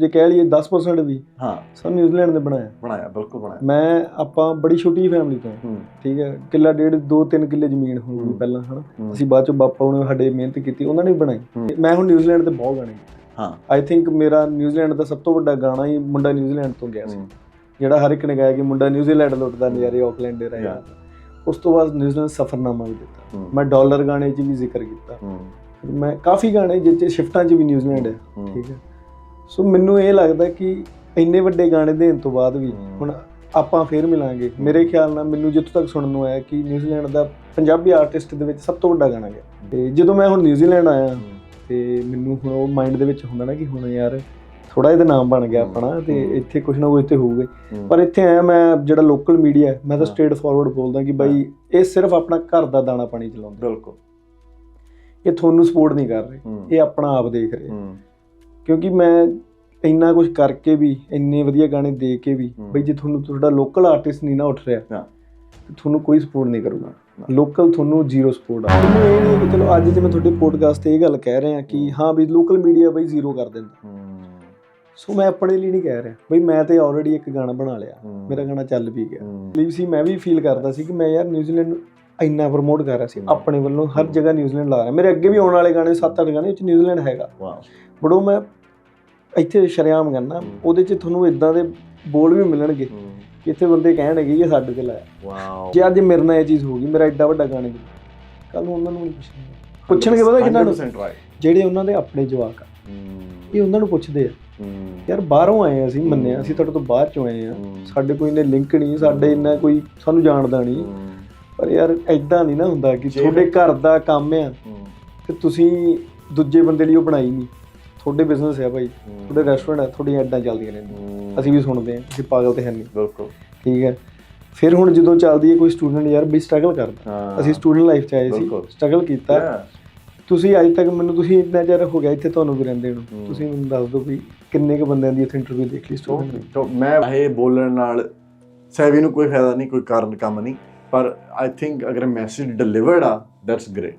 ਜੇ ਕਹਿ ਲਈਏ 10% ਵੀ ਹਾਂ। ਸਾਨੂੰ ਨਿਊਜ਼ੀਲੈਂਡ ਨੇ ਬਣਾਇਆ। ਬਣਾਇਆ ਬਿਲਕੁਲ ਬਣਾਇਆ। ਮੈਂ ਆਪਾਂ ਬੜੀ ਛੋਟੀ ਫੈਮਿਲੀ ਤੋਂ। ਠੀਕ ਹੈ ਕਿੱਲਾ ਡੇਢ ਦੋ ਤਿੰਨ ਕਿੱਲੇ ਜ਼ਮੀਨ ਹੋਊਗੀ। ਪਹਿਲਾਂ ਹਨਾ। ਅਸੀਂ ਬਾਅਦ ਚ ਬਾਪਾ ਉਹਨੇ ਸਾਡੇ ਮਿਹਨਤ ਕੀਤੀ ਉਹਨਾਂ ਨੇ ਬਣਾਈ। ਮੈਂ ਹੁਣ ਨਿਊਜ਼ੀਲੈਂਡ ਤੇ ਬਹੁਤ ਗਾਣੇ ਹਾਂ। ਆਈ ਥਿੰਕ ਮੇਰਾ ਨਿਊਜ਼ੀਲੈਂਡ ਦਾ ਸਭ ਤੋਂ ਵੱਡਾ ਗਾਣਾ ਹੀ ਮੁੰਡਾ ਨਿਊਜ਼ੀਲੈਂਡ ਤੋਂ ਗਿਆ ਸੀ। ਜਿਹੜਾ ਹਰ ਇੱਕ ਨੇ ਗਾਇਆ ਕਿ ਮੁੰਡਾ ਨਿਊਜ਼ੀਲੈਂਡ ਲੁੱਟਦਾ ਨਜ਼ਾਰੇ ਆਕਲੈਂਡ ਦੇ ਰਿਹਾ Yeah. ਉਸ ਤੋਂ ਬਾਅਦ ਨਿਊਜ਼ੀਲੈਂਡ ਸਫਰਨਾਮਾ ਵੀ ਦਿੱਤਾ। ਮੈਂ ਡਾਲਰ ਗਾਣੇ 'ਚ ਵੀ ਜ਼ਿਕਰ ਕੀਤਾ। ਮੈਂ ਕਾਫੀ ਗਾਣੇ ਜਿੱਥੇ ਸ਼ਿਫਟਾਂ 'ਚ ਵੀ ਨਿਊਜ਼ੀਲੈਂਡ ਹੂੰ। ਠੀਕ ਹੈ। ਸੋ ਮੈਨੂੰ ਇਹ ਲੱਗਦਾ ਕਿ ਇੰਨੇ ਵੱਡੇ ਗਾਣੇ ਦੇਣ ਤੋਂ ਬਾਅਦ ਵੀ। ਹੁਣ ਆਪਾਂ ਫੇਰ ਮਿਲਾਂਗੇ ਮੇਰੇ ਖਿਆਲ ਨਾਲ ਮੈਨੂੰ ਜਿੱਥੋਂ ਤੱਕ ਸੁਣਨ ਨੂੰ ਆਇਆ ਕਿ ਨਿਊਜ਼ੀਲੈਂਡ ਦਾ ਪੰਜਾਬੀ ਆਰਟਿਸਟ ਦੇ ਵਿੱਚ ਸਭ ਤੋਂ ਵੱਡਾ ਗਾਣਾ ਗਿਆ ਤੇ ਜਦੋਂ ਮੈਂ ਹੁਣ ਨਿਊਜ਼ੀਲੈਂਡ ਆਇਆ। ਤੇ ਮੈਨੂੰ ਹੁਣ ਉਹ ਮਾਈਂਡ ਦੇ ਵਿੱਚ ਹੁੰਦਾ ਨਾ ਕਿ ਹੁਣ ਯਾਰ ਥੋੜਾ ਇਹਦਾ ਨਾਮ ਬਣ ਗਿਆ। ਆਪਣਾ ਤੇ। ਇੱਥੇ ਕੁਝ ਨਾ ਕੁਝ ਤੇ ਹੋਊਗਾ। ਪਰ ਇੱਥੇ ਆਇਆ ਮੈਂ ਜਿਹੜਾ ਲੋਕਲ ਮੀਡੀਆ ਮੈਂ ਤਾਂ। ਸਟ੍ਰੇਟ ਫਾਰਵਰਡ ਬੋਲਦਾ ਕਿ ਬਾਈ ਇਹ ਸਿਰਫ ਆਪਣਾ ਘਰ ਦਾ ਦਾਣਾ ਪਾਣੀ ਚਲਾਉਂਦੇ ਬਿਲਕੁਲ ਇਹ ਤੁਹਾਨੂੰ ਸਪੋਰਟ ਨਹੀਂ ਕਰ ਰਹੇ। ਇਹ ਆਪਣਾ ਆਪ ਦੇਖ ਰਹੇ ਕਿਉਂਕਿ ਮੈਂ ਇੰਨਾ ਕੁਝ ਕਰਕੇ ਵੀ ਇੰਨੇ ਵਧੀਆ ਗਾਣੇ ਦੇ ਕੇ ਵੀ। ਬਈ ਜੇ ਤੁਹਾਨੂੰ ਤੁਹਾਡਾ ਲੋਕਲ ਆਰਟਿਸਟ ਨਹੀਂ ਨਾ ਉੱਠ ਰਿਹਾ ਹਾਂ। ਤੇ ਤੁਹਾਨੂੰ ਕੋਈ ਸਪੋਰਟ ਨਹੀਂ ਕਰੂਗਾ। ਲੋਕਲ ਤੁਹਾਨੂੰ ਜ਼ੀਰੋ ਸਪੋਰਟ ਆ ਮੈਨੂੰ ਇਹ ਨਹੀਂ ਕਿ ਚਲੋ ਅੱਜ ਜੇ ਮੈਂ ਤੁਹਾਡੇ ਪੋਡਕਾਸਟ ਤੇ ਇਹ ਗੱਲ ਕਹਿ ਰਿਹਾ ਕਿ ਹਾਂ ਵੀ ਲੋਕਲ ਮੀਡੀਆ ਬਈ ਜ਼ੀਰੋ ਕਰ ਦਿੰਦਾ ਸੋ ਮੈਂ ਆਪਣੇ ਲਈ ਨਹੀਂ ਕਹਿ ਰਿਹਾ ਬਈ ਮੈਂ ਤੇ ਆਲਰੇਡੀ ਇੱਕ ਗਾਣਾ ਬਣਾ ਲਿਆ। ਮੇਰਾ ਗਾਣਾ ਚੱਲ ਵੀ ਗਿਆ। ਲਈ ਸੀ ਮੈਂ ਵੀ ਫੀਲ ਕਰਦਾ ਸੀ ਕਿ ਮੈਂ ਯਾਰ ਨਿਊਜ਼ੀਲੈਂਡ ਇੰਨਾ ਪ੍ਰਮੋਟ ਕਰ ਰਿਹਾ ਸੀ। ਆਪਣੇ ਵੱਲੋਂ ਹਰ ਜਗ੍ਹਾ ਨਿਊਜ਼ੀਲੈਂਡ ਲਾ ਰਿਹਾ ਮੇਰੇ ਅੱਗੇ ਵੀ ਆਉਣ ਵਾਲੇ ਗਾਣੇ 7-8 ਗਾਣੇ ਵਿੱਚ ਨਿਊਜ਼ੀਲੈਂਡ ਹੈਗਾ ਵਾਓ ਬੜੋ ਮੈਂ ਇੱਥੇ ਸ਼ਰਿਆਮ ਕਰਨਾ। ਉਹਦੇ 'ਚ ਤੁਹਾਨੂੰ ਇਦਾਂ ਦੇ ਬੋਲ ਵੀ ਮਿਲਣਗੇ। ਕਿ ਇੱਥੇ ਬੰਦੇ ਕਹਿਣਗੇ ਇਹ ਸਾਡੇ ਤੇ ਲਾਇਆ ਵਾਓ ਜੇ ਅੱਜ ਮੇਰੇ ਨਾਲ ਇਹ ਚੀਜ਼ ਹੋ ਗਈ ਮੇਰਾ ਐਡਾ ਵੱਡਾ ਗਾਣੇ ਕੱਲ ਨੂੰ ਉਹਨਾਂ ਨੂੰ ਨਹੀਂ ਪੁੱਛਣਗੇ ਪੁੱਛਣਗੇ ਪਤਾ ਕਿੰਨਾ ਨੂੰ 100% right. ਜਿਹੜੇ ਉਹਨਾਂ ਦੇ ਆਪਣੇ ਜਵਾਕ ਆ। ਇਹ ਉਹਨਾਂ ਨੂੰ ਪੁੱਛਦੇ ਆ। ਯਾਰ ਬਾਹਰੋਂ ਆਏ ਅਸੀਂ ਮੰਨਿਆ ਅਸੀਂ ਤੁਹਾਡੇ ਤੋਂ ਬਾਹਰ ਚੋਂ ਆਏ ਆ। ਸਾਡੇ ਕੋਈ ਨੇ ਲਿੰਕ ਨਹੀਂ ਸਾਡੇ ਇੰਨਾ ਕੋਈ ਸਾਨੂੰ ਜਾਣਦਾ ਨਹੀਂ। ਪਰ ਯਾਰ ਐਦਾਂ ਨਹੀਂ ਨਾ ਹੁੰਦਾ ਕਿ ਤੁਹਾਡੇ ਘਰ ਦਾ ਕੰਮ ਆ। ਤੇ ਤੁਸੀਂ ਦੂਜੇ ਬੰਦੇ ਲਈ ਉਹ ਬਣਾਈ ਨਹੀਂ ਤੁਹਾਡੇ ਬਿਜ਼ਨਸ ਆ ਭਾਈ ਹੂੰ। ਤੁਹਾਡੇ ਰੈਸਟੋਰੈਂਟ ਆ ਤੁਹਾਡੀਆਂ ਐਡਾਂ ਚੱਲਦੀਆਂ ਰਹਿੰਦੀਆਂ ਹੂੰ। ਅਸੀਂ ਵੀ ਸੁਣਦੇ ਆ ਅਸੀਂ ਪਾਗਲ ਤੇ ਹੈ ਨਹੀਂ। ਬਿਲਕੁਲ। ਠੀਕ ਹੈ। ਫਿਰ ਹੁਣ ਜਦੋਂ ਚੱਲਦੀ ਹੈ ਕੋਈ ਸਟੂਡੈਂਟ ਯਾਰ ਵੀ ਸਟਰਗਲ ਕਰਦਾ। ਹਾਂ। ਅਸੀਂ ਸਟੂਡੈਂਟ ਲਾਈਫ 'ਚ ਆਏ ਸੀ। ਸਟਰਗਲ ਕੀਤਾ. ਤੁਸੀਂ ਅੱਜ ਤੱਕ ਮੈਨੂੰ ਤੁਸੀਂ ਇੰਨਾ ਚਿਰ ਹੋ ਗਿਆ ਇੱਥੇ ਤੁਹਾਨੂੰ ਵੀ ਰਹਿੰਦੇ ਨੂੰ। ਹੂੰ। ਤੁਸੀਂ ਮੈਨੂੰ ਦੱਸ ਦਿਓ ਵੀ ਕਿੰਨੇ ਕੁ ਬੰਦਿਆਂ ਦੀ ਇੱਥੇ ਇੰਟਰਵਿਊ ਦੇਖ ਲਈ ਸਟੂਡੈਂਟ ਮੈਂ ਇਹ ਬੋਲਣ ਨਾਲ ਸੈਵੀ ਨੂੰ ਕੋਈ ਫਾਇਦਾ ਨਹੀਂ ਕੋਈ ਕਾਰਨ ਕੰਮ ਨਹੀਂ। ਪਰ ਆਈ ਥਿੰਕ ਅਗਰ ਮੈਸੇਜ ਡਿਲੀਵਰਡ ਆ ਦੈਟਸ ਗ੍ਰੇਟ